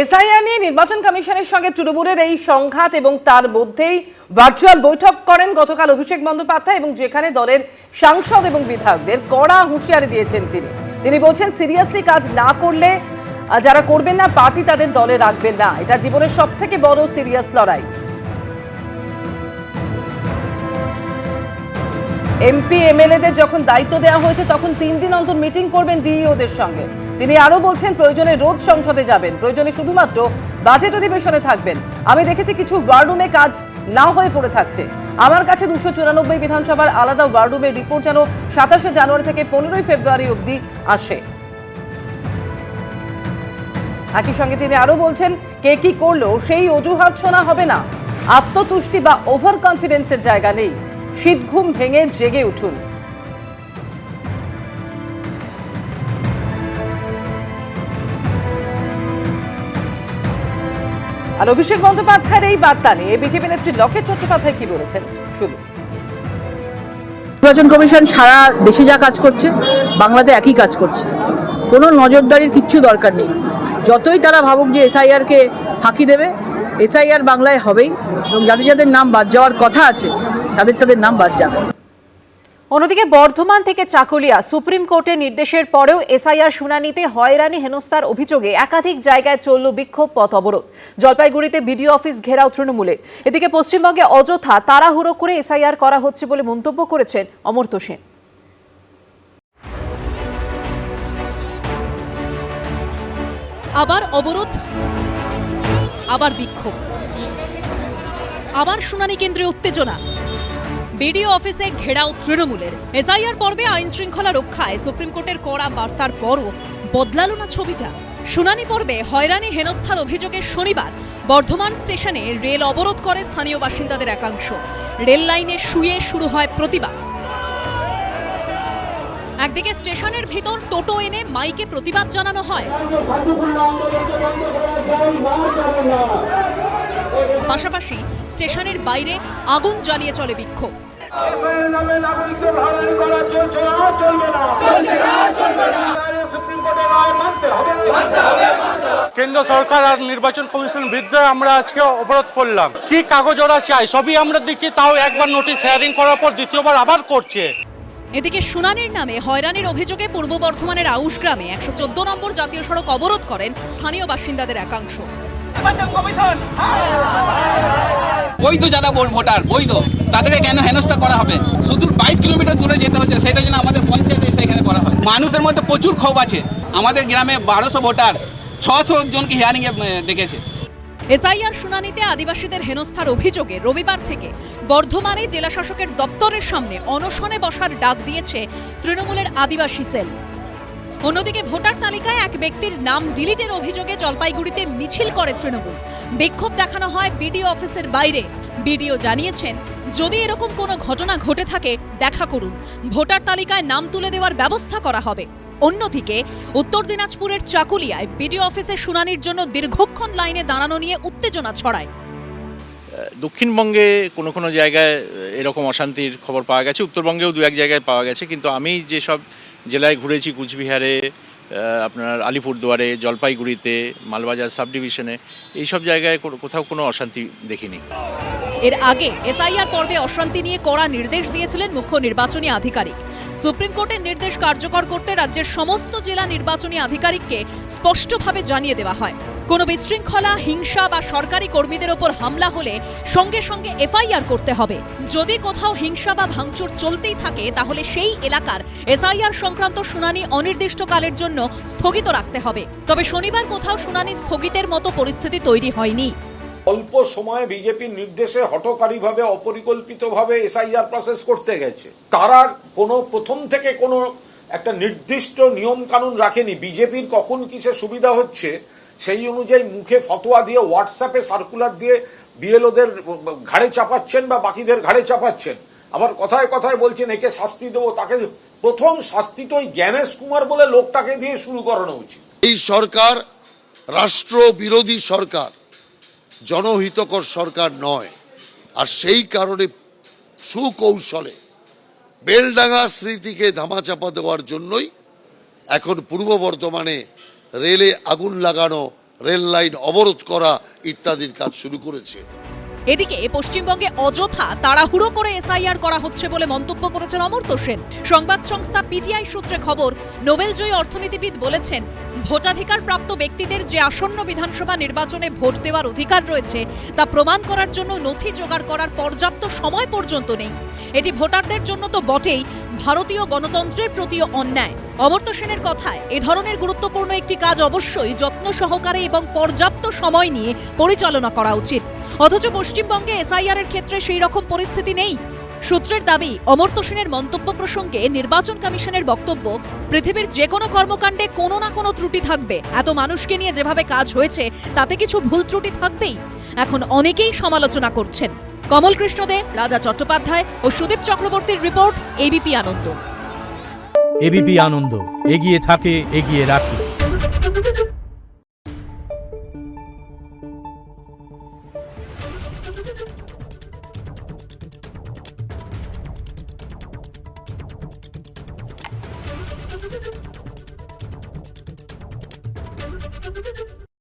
SIR নিয়ে নির্বাচন কমিশনের সঙ্গে তৃণমূলের এই সংঘাত এবং তার মধ্যেই ভার্চুয়াল বৈঠক করেন গতকাল অভিষেক বন্দ্যোপাধ্যায় এবং যেখানে দলের সাংসদ এবং বিধায়কদের কড়া হুঁশিয়ারি দিয়েছেন তিনি। তিনি বলছেন, সিরিয়াসলি কাজ না করলে যারা করবেন না, পার্টি তাদের দলে রাখবেন না। এটা জীবনের সব থেকে বড় সিরিয়াস লড়াই। এমপি, এমএলএদের যখন দায়িত্ব দেওয়া হয়েছে, তখন তিন দিন অন্তর মিটিং করবেন ডিইওদের সঙ্গে। তিনি আরও বলছেন, প্রয়োজনে রোজ সংসদে যাবেন। প্রয়োজনে শুধুমাত্র বাজেট অধিবেশনে থাকবেন। আমি দেখেছি কিছু ওয়ার্ডরুমে কাজ না হয়ে পড়ে থাকছে। আমার কাছে দুশো চুরানব্বই বিধানসভার আলাদা ওয়ার্ডরুমের রিপোর্ট যেন সাতাশে জানুয়ারি থেকে পনেরোই ফেব্রুয়ারি অবধি আসে। একই সঙ্গে তিনি আরও বলছেন, কে কি করল সেই অজুহাত শোনা হবে না। আত্মতুষ্টি বা ওভার কনফিডেন্সের জায়গা নেই। শীত ঘুম ভেঙে জেগে উঠুন। আর অভিষেক বন্দ্যোপাধ্যায়ের এই বার্তা নিয়ে বিজেপি নেত্রী লকেট চট্টোপাধ্যায় কি বলেছেন? শুনুন। নির্বাচন কমিশন সারা দেশে যা কাজ করছে, বাংলাতে একই কাজ করছে। কোনো নজরদারির কিচ্ছু দরকার নেই। যতই তারা ভাবুক যে এসআইআরকে ফাঁকি দেবে এসআইআর বাংলায় হবেই এবং যাদের যাদের নাম বাদ যাওয়ার কথা আছে, তাদের তাদের নাম বাদ যাবে। অন্যদিকে বর্ধমান থেকে চাকুলিয়া সুপ্রিম কোর্টের নির্দেশের পরেও এসআইআর শুনানিতে হয়রানি হেনস্থার অভিযোগে একাধিক জায়গায় চলল বিক্ষোভ পথ অবরোধ। জলপাইগুড়িতে বিডিও অফিস ঘেরাও তৃণমূলের। এদিকে পশ্চিমবঙ্গে অযথা তাড়াহুড়ো করে এসআইআর করা হচ্ছে বলে মন্তব্য করেছেন অমর্ত্য সেন। আবার অবরোধ, আবার বিক্ষোভ। আবার শুনানি কেন্দ্রে উত্তেজনা। বিডিও অফিসে ঘেরাও তৃণমূলের। এসআইআর পর্বে আইন শৃঙ্খলা রক্ষায় সুপ্রিম কোর্টের কড়া বার্তার পরও বদলালো না ছবিটা। শুনানি পর্বে হয়রানি হেনস্থার অভিযোগে শনিবার বর্ধমান স্টেশনে রেল অবরোধ করে স্থানীয় বাসিন্দাদের একাংশ। রেল লাইনে শুয়ে শুরু হয় প্রতিবাদ। একদিকে স্টেশনের ভিতর টোটো এনে মাইকে প্রতিবাদ জানানো হয়। পাশাপাশি স্টেশনের বাইরে আগুন জ্বালিয়ে চলে বিক্ষোভ। নামে নাগরিকদের হয়রানি করা চলছে না চলবে না চলছে না চলবে না সুপ্রিম কোর্টের রায় মানতে হবে মানতে হবে কেন্দ্র সরকার আর নির্বাচন কমিশন বিরুদ্ধে আমরা আজকে অবরোধ করলাম। কি কাগজ ওরা চাই সবই আমরা দিচ্ছি তাও একবার নোটিশ শেয়ারিং করার পর দ্বিতীয়বার আবার করছে। এদিকে শুনানির নামে হয়রানির অভিযোগে পূর্ব বর্ধমানের আউশ গ্রামে একশো চোদ্দ নম্বর জাতীয় সড়ক অবরোধ করেন স্থানীয় বাসিন্দাদের একাংশ। বৈধ যারা ভোটার, বৈধ। তাদেরকে কেন হেনস্থা করা হবে? শুধু বাইশ কিলোমিটার দূরে যেতে হচ্ছে, সেটা যেন আমাদের পঞ্চায়েতে এসে এখানে করা হয়। মানুষের মধ্যে প্রচুর ক্ষোভ আছে। আমাদের গ্রামে বারোশো ভোটার, ছশো জনকে হিয়ারিংয়ে ডেকেছে। এসআইআর শুনানিতে আদিবাসীদের হেনস্থার অভিযোগে রবিবার থেকে বর্ধমানে জেলা শাসকের দপ্তরের সামনে অনশনে বসার ডাক দিয়েছে তৃণমূলের আদিবাসী সেল। অন্যদিকে ভোটার তালিকায় এক ব্যক্তির নাম ডিলিটের অভিযোগে জলপাইগুড়িতে মিছিল করে তৃণমূল। বিক্ষোভ দেখানো হয় বিডিও অফিসের বাইরে। বিডিও জানিয়েছেন, যদি এরকম কোনো ঘটনা ঘটে থাকে, দেখা করুন। ভোটার তালিকায় নাম তুলে দেওয়ার ব্যবস্থা করা হবে। অন্যদিকে, উত্তর দিনাজপুরের চাকুলিয়ায় বিডিও অফিসে শুনানির জন্য দীর্ঘক্ষণ লাইনে দাঁড়ানো নিয়ে উত্তেজনা ছড়ায়। দক্ষিণবঙ্গে কোনো কোনো জায়গায় এরকম অশান্তির খবর পাওয়া গেছে। উত্তরবঙ্গেও দু এক জায়গায় পাওয়া গেছে। কিন্তু আমি যেসব জেলায় ঘুরেছি কুচবিহারে আপনার আলিপুরদুয়ারে, জলপাইগুড়িতে, মালবাজার সাব ডিভিশনে এইসব জায়গায় কোথাও কোনো অশান্তি দেখিনি। এর আগে এসআইআর পর্বে অশান্তি নিয়ে কড়া নির্দেশ দিয়েছিলেন মুখ্য নির্বাচনী আধিকারিক। সুপ্রিম কোর্টের নির্দেশ কার্যকর করতে রাজ্যের সমস্ত জেলা নির্বাচনী আধিকারিককে স্পষ্টভাবে জানিয়ে দেওয়া হয়। কোনো বিশৃঙ্খলা, হিংসা বা সরকারি কর্মীদের ওপর হামলা হলে সঙ্গে সঙ্গে এফআইআর করতে হবে। যদি কোথাও হিংসা বা ভাঙচুর চলতেই থাকে, তাহলে সেই এলাকার এসআইআর সংক্রান্ত শুনানি অনির্দিষ্টকালের জন্য স্থগিত রাখতে হবে। তবে শনিবার কোথাও শুনানি স্থগিতের মতো পরিস্থিতি তৈরি হয়নি। অল্প সময়ে বিজেপির নির্দেশে হঠকারীভাবে, অপরিকল্পিতভাবে এসআইআর প্রসেস করতে গেছে। তারা কোনো প্রথম থেকে কোনো একটা নির্দিষ্ট নিয়ম কানুন রাখেনি। বিজেপির কখন কিসে সুবিধা হচ্ছে সেই অনুযায়ী মুখে ফতোয়া দিয়ে হোয়াটসঅ্যাপে সার্কুলার দিয়ে বিএলওদের ঘাড়ে চাপাচ্ছেন বা বাকিদের ঘাড়ে চাপাচ্ছেন। আবার কথায় কথায় বলছেন, একে শাস্তি দেবো। তাকে প্রথম শাস্তি তো ওই জ্ঞানেশ কুমার বলে লোকটাকে দিয়ে শুরু করানো উচিত। এই সরকার রাষ্ট্র বিরোধী সরকার, জনহিতকর সরকার নয়। আর সেই কারণে সুকৌশলে বেলডাঙ্গা স্মৃতিকে ধামাচাপা দেওয়ার জন্যই এখন পূর্ব বর্ধমানে রেলে আগুন লাগানো রেল লাইন অবরোধ করা ইত্যাদির কাজ শুরু করেছে। এদিকে পশ্চিমবঙ্গে অযথা তাড়াহুড়ো করে এসআইআর করা হচ্ছে বলে মন্তব্য করেছেন অমর্ত্য সেন। সংবাদ সংস্থা পিটিআই সূত্রে খবর নোবেলজয়ী অর্থনীতিবিদ বলেছেন ভোটাধিকার প্রাপ্ত ব্যক্তিদের যে আসন্ন বিধানসভা নির্বাচনে ভোট দেওয়ার অধিকার রয়েছে, তা প্রমাণ করার জন্য নথি জোগাড় করার পর্যাপ্ত সময় পর্যন্ত নেই। এটি ভোটারদের জন্য তো বটেই, ভারতীয় গণতন্ত্রের প্রতিও অন্যায়। অমর্ত্য সেনের কথায়, এ ধরনের গুরুত্বপূর্ণ একটি কাজ অবশ্যই যত্ন সহকারে এবং পর্যাপ্ত সময় নিয়ে পরিচালনা করা উচিত। অথচ পশ্চিমবঙ্গে এসআইআর এর ক্ষেত্রে সেই রকম পরিস্থিতি নেই। সূত্রের দাবি অমর্ত্য সেনের মন্তব্য প্রসঙ্গে নির্বাচন কমিশনের বক্তব্য, পৃথিবীর যে কোনো কর্মকাণ্ডে কোনো না কোনো ত্রুটি থাকবে। এত মানুষকে নিয়ে যেভাবে কাজ হয়েছে, তাতে কিছু ভুল ত্রুটি থাকবেই। এখন অনেকেই সমালোচনা করছেন। কমল কৃষ্ণ দে, রাজা চট্টোপাধ্যায় ও সুদীপ চক্রবর্তীর report ABP Ananda. ABP Ananda, এগিয়ে থাকে, এগিয়ে রাখে।